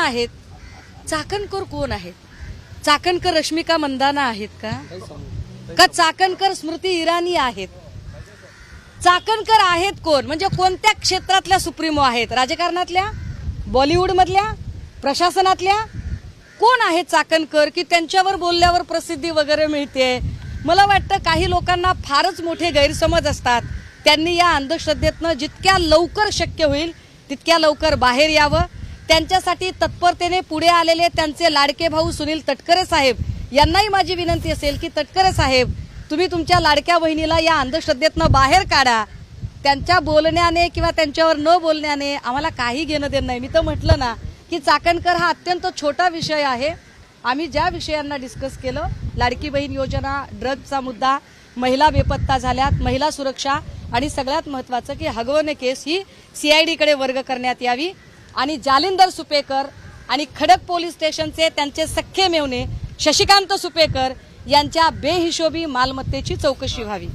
आहेत. चाकणकर कोण आहेत? चाकणकर रश्मिका मंदाना आहेत का? का चाकणकर स्मृती इराणी आहेत? चाकणकर आहेत कोण? म्हणजे कोणत्या क्षेत्रातल्या सुप्रीमो आहेत? राजकारणातल्या? बॉलिवूडमधल्या? प्रशासनातल्या? कोण आहेत चाकणकर? की त्यांच्यावर बोलल्यावर प्रसिद्धी वगैरे मिळते? मला वाटतं काही लोकांना फारच मोठे गैरसमज असतात. त्यांनी या अंधश्रद्धेतनं जितक्या लवकर शक्य होईल तितक्या लवकर बाहेर यावं. त्यांच्यासाठी तत्परतेने पुढे आलेले त्यांचे लाडके भाऊ सुनील तटकरे साहेब यांनाही माझी विनंती असेल की तटकरे साहेब तुम्ही तुमच्या लाडक्या बहिणीला या अंधश्रद्धेतनं बाहेर काढा. त्यांच्या बोलण्याने किंवा त्यांच्यावर न बोलण्याने आम्हाला काही घेणं देणं नाही. मी तर म्हटलं ना की चाकणकर हा अत्यंत छोटा विषय आहे. आम्ही ज्या विषयांना डिस्कस केलं लाडकी बहीण योजना ड्रग्जचा मुद्दा महिला बेपत्ता झाल्यात महिला सुरक्षा आणि सगळ्यात महत्त्वाचं की हगवणे केस ही सीआयडीकडे वर्ग करण्यात यावी. आणि जालिंदर सुपेकर आणि खडक पोलीस स्टेशनचे त्यांचे सख्खे मेवणे शशिकांत सुपेकर यांच्या बेहिशोबी मालमत्तेची चौकशी व्हावी.